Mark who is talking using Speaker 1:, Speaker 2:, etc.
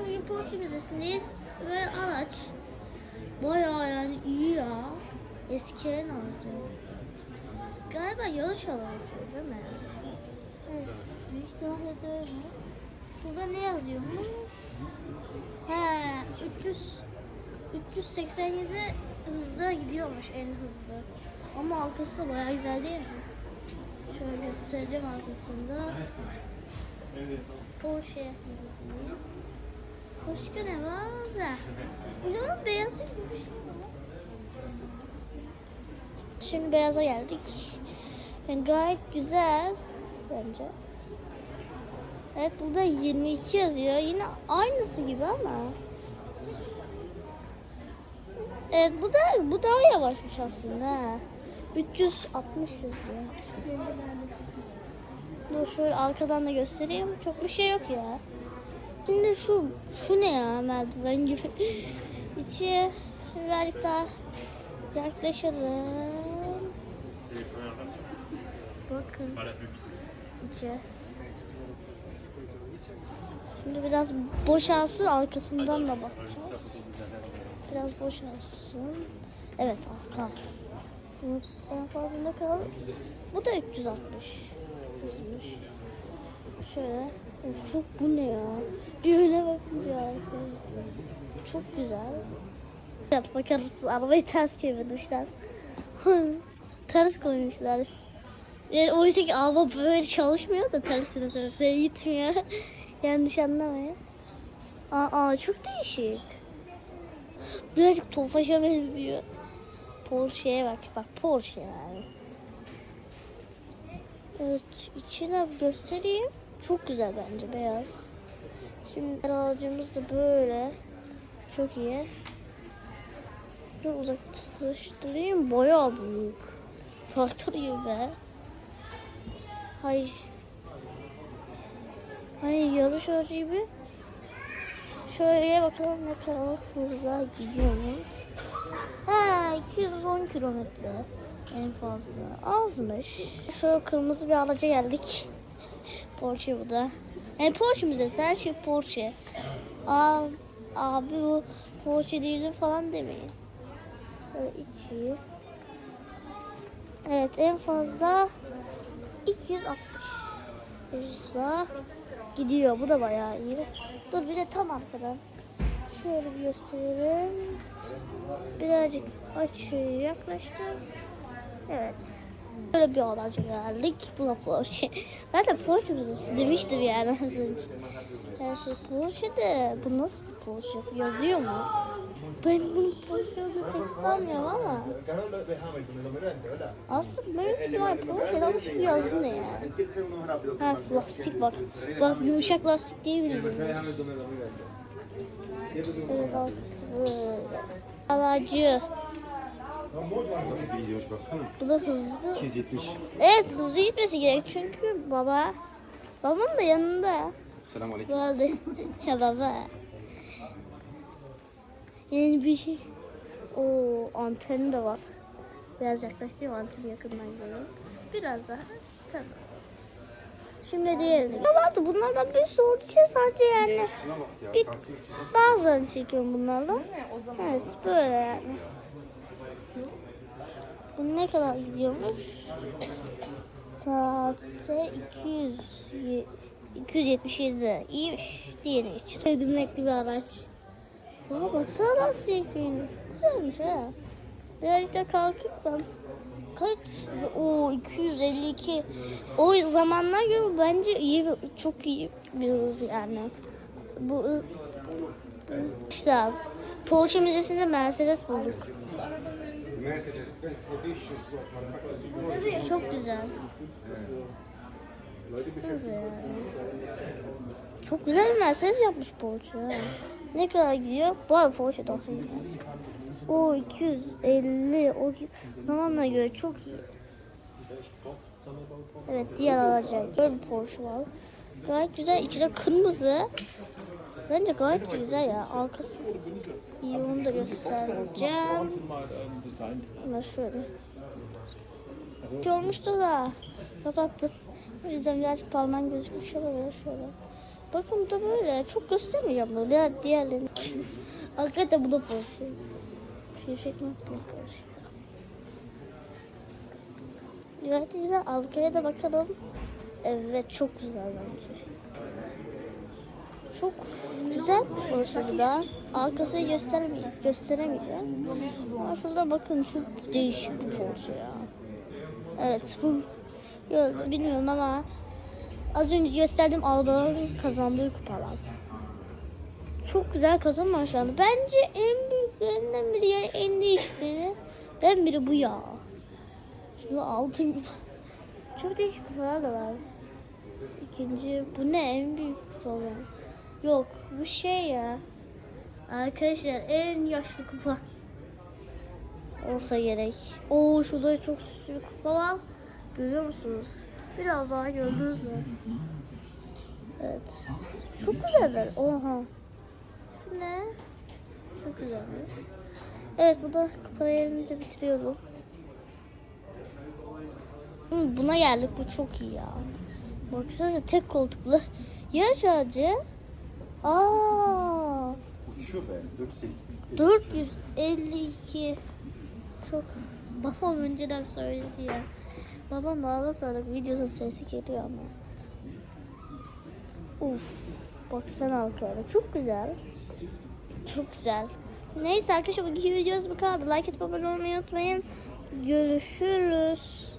Speaker 1: Bugün Porsche Müzesi'ndeyiz ve araç bayağı yani iyi ya. Eskilerin aracı. Galiba yarış arabası değil mi? Evet, büyük ihtimalle de öyle. Şurada ne yazıyormuş? He, 300 387 hızla gidiyormuş en hızlı. Ama arkası da bayağı güzel değil mi? Şöyle göstereceğim arkasında. Porsche müzesiyiz. Başka ne var da? Bunun beyaz gibi. Şimdi beyaza geldik. Yani gayet güzel bence. Evet burada 22 yazıyor. Yine aynısı gibi ama. Evet bu da bu daha yavaşmış aslında. ha. 360 yazıyor. Dur şöyle arkadan da göstereyim. Çok bir şey yok ya. Şimdi şu şu ne ya merdiven gibi. İçi şimdi birazcık daha yaklaşalım. Bakın içi. Şimdi biraz boşalsın arkasından da bakacağız. Biraz boşalsın. Evet arka. En fazla ne kadar? Bu da 360. Hızmış. Şöyle. Of, çok bu ne ya? Düğüne bakın ya. Çok güzel. Evet bakar mısın? Arabayı ters çevirmişler. ters koymuşlar. Yani oysa ki araba böyle çalışmıyor da tersine tersine gitmiyor. Yanlış anlamayın. Aa çok değişik. Birazcık Tofaş'a benziyor. Porsche'ye bak. Bak Porsche yani. Evet içine göstereyim. Çok güzel bence beyaz. Şimdi aracımız da böyle. Çok iyi. Biraz uzaklaştırayım. Bayağı büyük. Traktör gibi. Hayır. Hayır yarış aracı gibi. Şöyle bakalım ne kadar hızla gidiyormuş. Ha 210 kilometre en fazla. Azmış. Şu kırmızı bir araca geldik. Porsche bu da. Yani Porsche müzesi her şey Porsche. Aa, abi bu Porsche değil falan demeyin. Böyle. Evet en fazla 260 hızla gidiyor. Bu da bayağı iyi. Dur bir de tam arkadan. Şöyle bir gösterelim. Birazcık açıyor yaklaştım. Evet. Böyle bir araca geldik. Bu da Porsche. Zaten Porsche müzesi demiştim yani az önce. Her şey Porsche de bu nasıl bir Porsche? Yazıyor mu? Ben bunun Porsche olduğunu pek sanmıyorum ama. Aslında bir var Porsche ama şu yazı ne yani? Ha lastik bak. Bak yumuşak lastik diye bilmiyorum. Evet arkası böyle.
Speaker 2: Gidiyormuş baksana.
Speaker 1: Bu da hızlı.
Speaker 2: 270.
Speaker 1: Evet hızlı gitmesi gerek çünkü baba. Babam da yanında.
Speaker 2: Selam aleyküm.
Speaker 1: Bu arada ya baba. Yeni bir şey. O anteni de var. Biraz yaklaştım anteni yakından görüyorum. Biraz daha. Tamam. Şimdi diğerine. Ne vardı? Bunlardan bir sürü olduğu için sadece yani bir
Speaker 2: sanki 300
Speaker 1: bazılarını çekiyorum bunlarla. Evet böyle yani. Bu ne kadar gidiyormuş? Saatte 200 ye- 277. İyiymiş. Diğeri için. Sevdim renkli bir araç. Aa baksana lastiklerin. Çok güzelmiş ha. Birazcık da kalkıp da kaç? O 252. O zamanlar göre bence iyi çok iyi bir hız yani. Bu işte Porsche Müzesi'nde Mercedes bulduk.
Speaker 2: Mercedes Benz 500
Speaker 1: Çok güzel. Güzel. Çok güzel bir Mercedes yapmış Porsche. Ne kadar gidiyor? Bu arada Porsche 90 gitmez. O 250. O zamanla göre çok iyi. Evet diğer araca. Böyle bir Porsche var. Gayet güzel. İçi de kırmızı. Bence gayet güzel ya. Arkası iyi onu da göstereceğim. Ama şöyle. Şey olmuştu da kapattım. O yüzden birazcık parmağım gözükmüş olabilir şöyle. Bakın bu da böyle. Çok göstermeyeceğim bunu. Diğer, diğerlerini. Hakikaten bu da Porsche. Şey çekmek yok Porsche. Evet güzel. Arkaya da bakalım. Evet çok güzel bence. Çok güzel bu da. Arkasını göstermeyeceğim. Gösteremeyeceğim. Ama şurada bakın çok değişik bir Porsche ya. Evet bu yok, bilmiyorum ama az önce gösterdiğim Alba'nın kazandığı kupalar. Çok güzel kazanmışlar. Bence en büyüklerinden biri yani en değişikleri. Ben biri bu ya. Şurada altın kupa. Çok değişik kupalar da var. İkinci bu ne en büyük kupa? Yok bu şey ya. Arkadaşlar en yaşlı kupa olsa gerek. Oo şurada çok süslü kupa var. Görüyor musunuz? Biraz daha gördünüz mü? Evet. Çok güzeller. Oha. Ne? Çok güzelmiş. Evet bu da kupayı elince bitiriyorum. Buna geldik. Bu çok iyi ya. Baksanıza tek koltuklu. Yarış ağacı. Aa,
Speaker 2: Uçuyor be. 408.
Speaker 1: 452. Çok babam önceden söyledi ya. Babam daha sonra videosu sesi geliyor ama. Uf. Baksana arkadaşlar. Çok güzel. Çok güzel. Neyse arkadaşlar bugünkü videomuz bu kadar. Like atıp abone olmayı unutmayın. Görüşürüz.